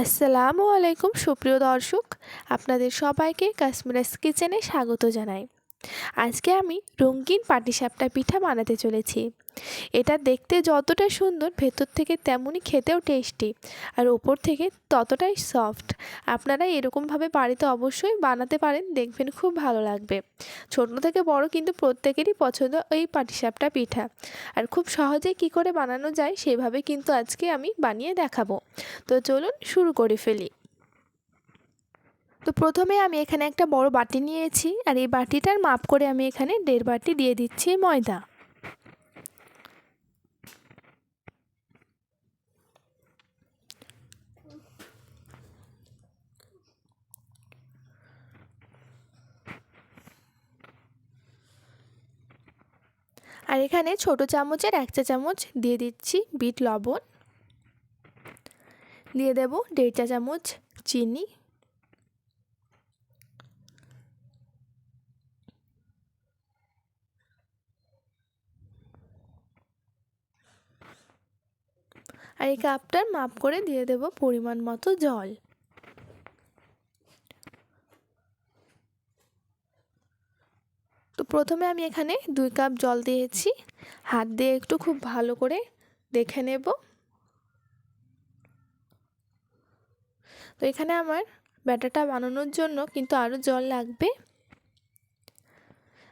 আসসালামু আলাইকুম সুপ্রিয় দর্শক। আপনাদের সবাইকে কাশ্মীরাস কিচেনে স্বাগত জানাই। আজকে আমি রঙিন পাটিসাপটা পিঠা বানাতে চলেছি। এটা দেখতে যতটা সুন্দর, ভেতর থেকে তেমনই খেতেও টেস্টি আর ওপর থেকে ততটাই সফট। আপনারা এরকমভাবে বাড়িতে অবশ্যই বানাতে পারেন, দেখবেন খুব ভালো লাগবে। ছোট থেকে বড় কিন্তু প্রত্যেকেরই পছন্দ এই পাটিসাপটা পিঠা। আর খুব সহজে কি করে বানানো যায়, সেভাবে কিন্তু আজকে আমি বানিয়ে দেখাবো। তো চলুন শুরু করে ফেলি। তো প্রথমে আমি এখানে একটা বড় বাটি নিয়েছি আর এই বাটিটার মাপ করে আমি এখানে দেড় বাটি দিয়ে দিচ্ছি ময়দা। আর এখানে ছোট চামচের এক চা চামচ দিয়ে দিচ্ছি বিট লবণ। দিয়ে দেব দেড় চা চামচ চিনি। আর এই কাপটার মাপ করে দিয়ে দেব পরিমাণ মতো জল। তো প্রথমে আমি এখানে দুই কাপ জল দিয়েছি। হাত দিয়ে একটু খুব ভালো করে দেখে নেব। তো এখানে আমার ব্যাটারটা বানানোর জন্য কিন্তু আরও জল লাগবে।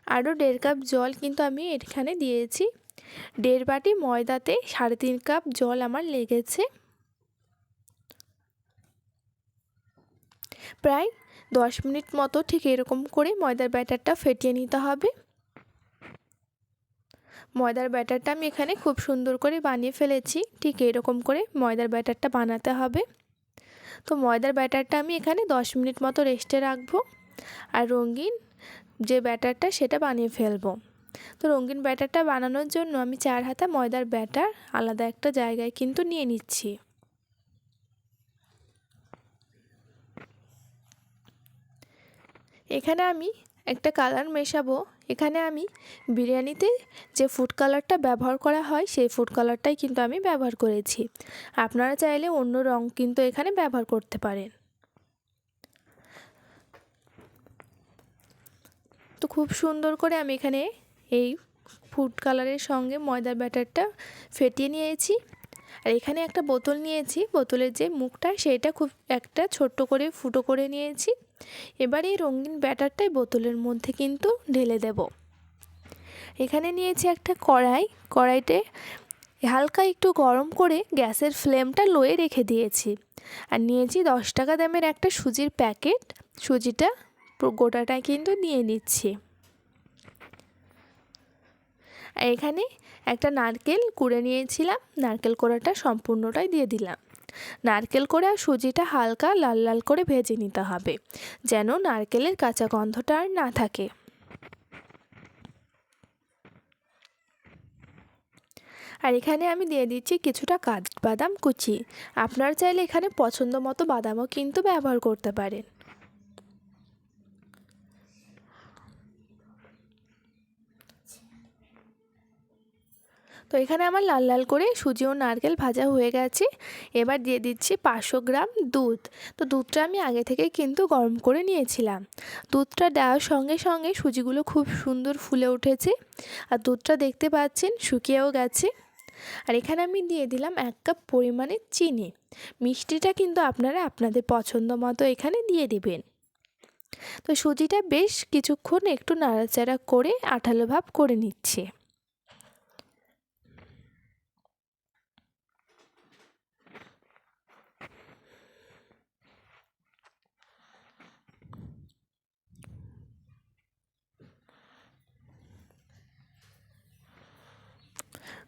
আরও দেড় কাপ জল কিন্তু আমি এখানে দিয়েছি। দেড় বাটি ময়দাতে সাড়ে তিন কাপ জল আমার লেগেছে। প্রায় দশ মিনিট মতো ঠিক এরকম করে ময়দার ব্যাটারটা ফেটিয়ে নিতে হবে। ময়দার ব্যাটারটা আমি এখানে খুব সুন্দর করে বানিয়ে ফেলেছি, ঠিক এরকম করে ময়দার ব্যাটারটা বানাতে হবে। তো ময়দার ব্যাটারটা আমি এখানে দশ মিনিট মতো রেস্টে রাখব আর রঙিন যে ব্যাটারটা সেটা বানিয়ে ফেলব। তো রঙিন ব্যাটারটা বানানোর জন্য আমি চার হাতা ময়দার ব্যাটার আলাদা একটা জায়গায় কিন্তু নিয়ে নিচ্ছি। এখানে আমি একটা কালার মেশাবো। এখানে আমি বিরিয়ানিতে যে ফুড কালারটা ব্যবহার করা হয়, সেই ফুড কালারটাই কিন্তু আমি ব্যবহার করেছি। আপনারা চাইলে অন্য রং কিন্তু এখানে ব্যবহার করতে পারেন। তো খুব সুন্দর করে আমি এখানে এই ফুড কালারের সঙ্গে ময়দার ব্যাটারটা ফেটিয়ে নিয়েছি। আর এখানে একটা বোতল নিয়েছি। বোতলের যে মুখটা, সেটা খুব একটা ছোট্ট করে ফুটো করে নিয়েছি। এবার এই রঙিন ব্যাটারটাই বোতলের মধ্যে কিন্তু ঢেলে দেব। এখানে নিয়েছি একটা কড়াই। কড়াইতে হালকা একটু গরম করে গ্যাসের ফ্লেমটা লোয়ে রেখে দিয়েছি। আর নিয়েছি দশ টাকা দামের একটা সুজির প্যাকেট। সুজিটা গোটাটাই কিন্তু নিয়ে নিচ্ছি। এখানে একটা নারকেল কুড়ে নিয়েছিলাম। নারকেল কোড়াটা সম্পূর্ণটাই দিয়ে দিলাম। নারকেল করে আর সুজিটা হালকা লাল লাল করে ভেজে নিতে হবে, যেন নারকেলের কাঁচা গন্ধটা আর না থাকে। আর এখানে আমি দিয়ে দিচ্ছি কিছুটা কাঠ বাদাম কুচি। আপনারা চাইলে এখানে পছন্দ মতো বাদামও কিন্তু ব্যবহার করতে পারেন। তো এখানে আমার লাল লাল করে সুজি ও নারকেল ভাজা হয়ে গেছে। এবার দিয়ে দিচ্ছি পাঁচশো গ্রাম দুধ। তো দুধটা আমি আগে থেকে কিন্তু গরম করে নিয়েছিলাম। দুধটা দেওয়ার সঙ্গে সঙ্গে সুজিগুলো খুব সুন্দর ফুলে উঠেছে। আর দুধটা দেখতে পাচ্ছেন শুকিয়েও গেছে। আর এখানে আমি দিয়ে দিলাম এক কাপ পরিমাণে চিনি। মিষ্টিটা কিন্তু আপনারা আপনাদের পছন্দ মতো এখানে দিয়ে দিবেন। তো সুজিটা বেশ কিছুক্ষণ একটু নাড়াচাড়া করে আঠালো ভাব করে নিচ্ছে।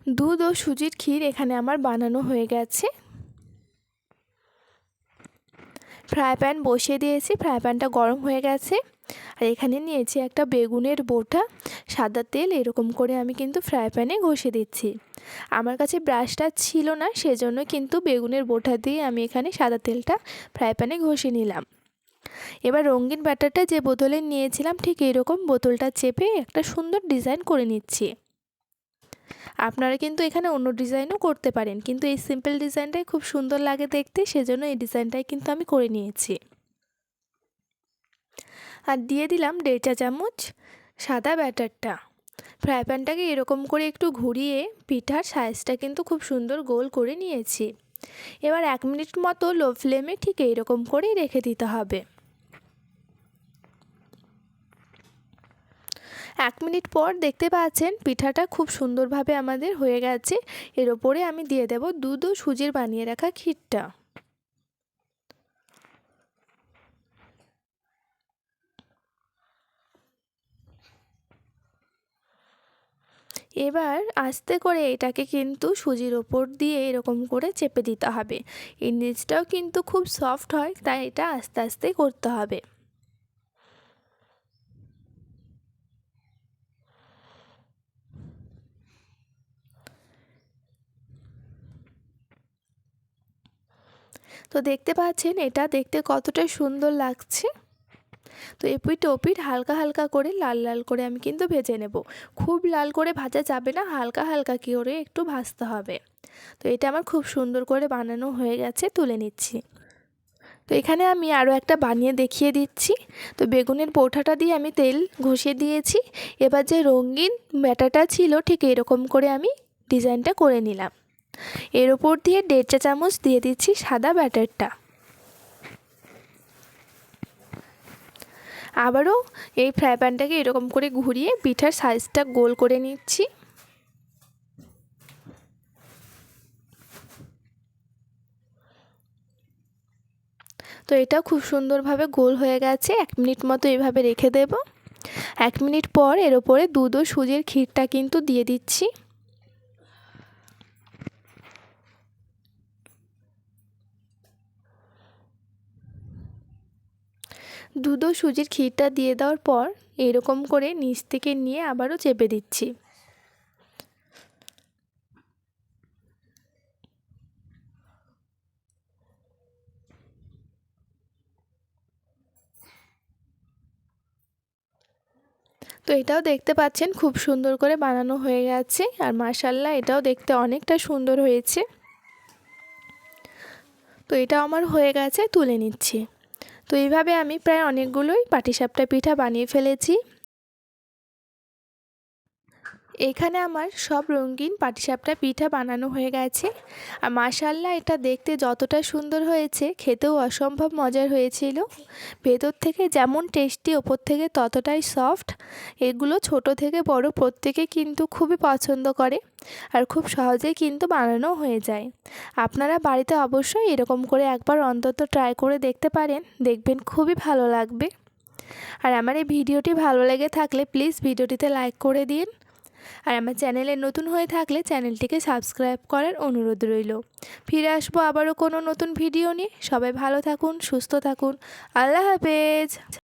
দুধ ও সুজির ক্ষীর এখানে আমার বানানো হয়ে গেছে। ফ্রাই প্যান বসিয়ে দিয়েছি, ফ্রাই প্যানটা গরম হয়ে গেছে। আর এখানে নিয়েছি একটা বেগুনের বোটা, সাদা তেল, এরকম করে আমি কিন্তু ফ্রাই প্যানে ঘষে দিচ্ছি। আমার কাছে ব্রাশটা ছিল না, সেজন্য কিন্তু বেগুনের বোটা দিয়ে আমি এখানে সাদা তেলটা ফ্রাই প্যানে ঘষে নিলাম। এবার রঙিন ব্যাটারটা যে বোতলে নিয়েছিলাম, ঠিক এরকম বোতলটা চেপে একটা সুন্দর ডিজাইন করে নিচ্ছি। আপনারা কিন্তু এখানে অন্য ডিজাইনও করতে পারেন। কিন্তু এই সিম্পল ডিজাইনটাই খুব সুন্দর লাগে দেখতে, সেজন্য এই ডিজাইনটাই কিন্তু আমি করে নিয়েছি। আর দিয়ে দিলাম দেড় চা চামচ সাদা ব্যাটারটা। ফ্রাই প্যানটাকে এরকম করে একটু ঘুরিয়ে পিঠার সাইজটা কিন্তু খুব সুন্দর গোল করে নিয়েছি। এবার এক মিনিট মতো লো ফ্লেমে ঠিক এইরকম করেই রেখে দিতে হবে। এক মিনিট পর দেখতে পাচ্ছেন পিঠাটা খুব সুন্দরভাবে আমাদের হয়ে গেছে। এর ওপরে আমি দিয়ে দেব দুধ ও সুজির বানিয়ে রাখা ক্ষীরটা। এবার আস্তে করে এটাকে কিন্তু সুজির ওপর দিয়ে এরকম করে চেপে দিতে হবে। এই নিচটাও কিন্তু খুব সফট হয়, তাই এটা আস্তে আস্তে করতে হবে। তো দেখতে পাচ্ছেন, এটা দেখতে কতটা সুন্দর লাগছে। তো এপিট ওপিট হালকা হালকা করে, লাল লাল করে আমি কিন্তু ভেজে নেব। খুব লাল করে ভাজা যাবে না, হালকা হালকা করে একটু ভাজতে হবে। তো এটা আমার খুব সুন্দর করে বানানো হয়ে গেছে, তুলে নিচ্ছি। তো এখানে আমি আরও একটা বানিয়ে দেখিয়ে দিচ্ছি। তো বেগুনের পৌঠাটা দিয়ে আমি তেল ঘষিয়ে দিয়েছি। এবার যে রঙিন ব্যাটাটা ছিল, ঠিক এরকম করে আমি ডিজাইনটা করে নিলাম। এর ওপর দিয়ে দেড় চা চামচ দিয়ে দিচ্ছি সাদা ব্যাটারটা। আবারও এই ফ্রাই প্যানটাকে এরকম করে ঘুরিয়ে পিঠার সাইজটা গোল করে নিচ্ছি। তো এটা খুব সুন্দরভাবে গোল হয়ে গেছে, এক মিনিট মতো এভাবে রেখে দেব। এক মিনিট পর এর ওপরে দুধ ও সুজির ক্ষীরটা কিন্তু দিয়ে দিচ্ছি। দুধ ও সুজির ক্ষীরটা দিয়ে দেওয়ার পর এরকম করে নিচ থেকে নিয়ে আবারও চেপে দিচ্ছি। তো এটাও দেখতে পাচ্ছেন খুব সুন্দর করে বানানো হয়ে গেছে আর মার্শাল্লাহ এটাও দেখতে অনেকটা সুন্দর হয়েছে। তো এটা আমার হয়ে গেছে, তুলে নিচ্ছি। তো এইভাবে আমি প্রায় অনেকগুলোই পাটিসাপটা পিঠা বানিয়ে ফেলেছি। এখানে আমার সব রঙিন পাটিসাপটা পিঠা বানানো হয়ে গেছে। আর মাশাল্লাহ এটা দেখতে যতটা সুন্দর হয়েছে, খেতেও অসম্ভব মজার হয়েছিল। ভেতর থেকে যেমন টেস্টি, ওপর থেকে ততটাই সফট। এগুলো ছোট থেকে বড় প্রত্যেকে কিন্তু খুবই পছন্দ করে আর খুব সহজেই কিন্তু বানানো হয়ে যায়। আপনারা বাড়িতে অবশ্যই এরকম করে একবার অন্তত ট্রাই করে দেখতে পারেন, দেখবেন খুবই ভালো লাগবে। আর আমার এই ভিডিওটি ভালো লেগে থাকলে প্লিজ ভিডিওটিতে লাইক করে দিন। আর আমার চ্যানেলে নতুন হয়ে থাকলে চ্যানেলটিকে সাবস্ক্রাইব করার অনুরোধ রইল। ফিরে আসব আবারও কোনো নতুন ভিডিও নিয়ে। সবাই ভালো থাকুন, সুস্থ থাকুন। আল্লাহ হাফেজ।